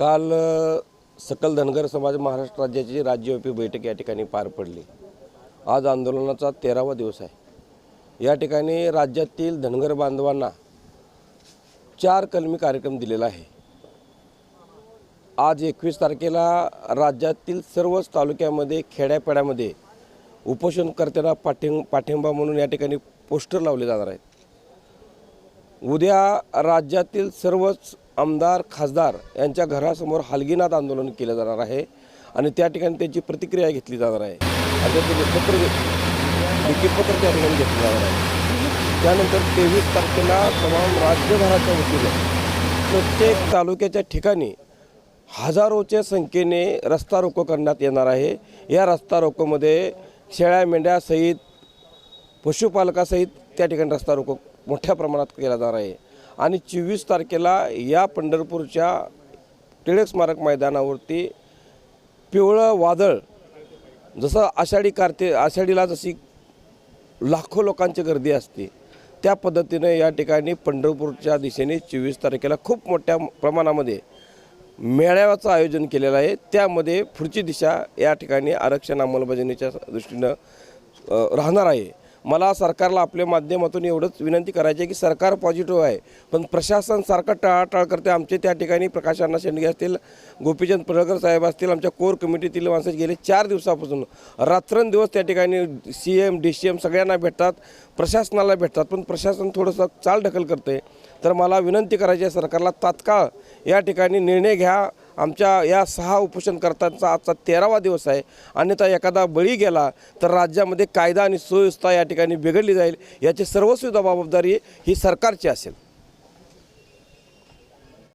काल सकल धनगर समाज महाराष्ट्र राज्याची राज्यव्यापी बैठक या ठिकाणी पार पडली. आज आंदोलनाचा तेरावा दिवस आहे. या ठिकाणी राज्यातील धनगर बांधवांना चार कलमी कार्यक्रम दिलेला आहे. आज एकवीस तारखेला राज्यातील सर्वच तालुक्यामध्ये खेड्यापाड्यामध्ये उपोषणकर्त्यांना पाठिं पाठिंबा म्हणून या ठिकाणी पोस्टर लावले जाणार आहेत. उद्या राज्यातील सर्वच आमदार खासदार यांच्या घरासमोर हलगीनाथ आंदोलन केलं जाणार आहे आणि त्या ठिकाणी त्यांची प्रतिक्रिया घेतली जाणार आहे. आणि पत्र लिखितपत्र त्या ठिकाणी घेतलं जाणार आहे. त्यानंतर तेवीस तारखेला तमाम राज्यभराच्या वतीनं प्रत्येक तालुक्याच्या ठिकाणी हजारोच्या संख्येने रस्ता रोको करण्यात येणार आहे. या रस्ता रोकोमध्ये शेळ्या मेंढ्यासहित पशुपालकासहित त्या ठिकाणी रस्ता रोको मोठ्या प्रमाणात केला जाणार आहे. आणि चोवीस तारखेला या पंढरपूरच्या टिळक स्मारक मैदानावरती पिवळं वादळ जसं आषाढी कार्ते आषाढीला जशी लाखो लोकांची गर्दी असते त्या पद्धतीने या ठिकाणी पंढरपूरच्या दिशेने चोवीस तारखेला खूप मोठ्या प्रमाणामध्ये मेळाव्याचं आयोजन केलेलं आहे. त्यामध्ये पुढची दिशा या ठिकाणी आरक्षण अंमलबजावणीच्या दृष्टीनं राहणार आहे. मला सरकारला आपल्या माध्यमातून एवढंच विनंती करायची आहे की सरकार पॉझिटिव्ह आहे. पण प्रशासन सारखं टाळाटाळ करते आमचे त्या ठिकाणी प्रकाश अण्णा शेंडगे असतील गोपीचंद पडळकर साहेब असतील आमच्या कोर कमिटीतील माणसं गेले चार दिवसापासून. रात्रंदिवस त्या ठिकाणी C M D C M सगळ्यांना भेटतात प्रशासनाला भेटतात. पण प्रशासन थोडंसं चालढकल करते तर मला विनंती करायची आहे सरकारला तात्काळ या ठिकाणी निर्णय घ्या. आमच्या या सहा उपोषणकर्त्यांचा आजचा तेरावा दिवस आहे. अन्यथा एखादा बळी गेला तर राज्यामध्ये कायदा आणि सुव्यवस्था या ठिकाणी बिघडली जाईल. याची सर्वस्वी जबाबदारी ही सरकारची असेल.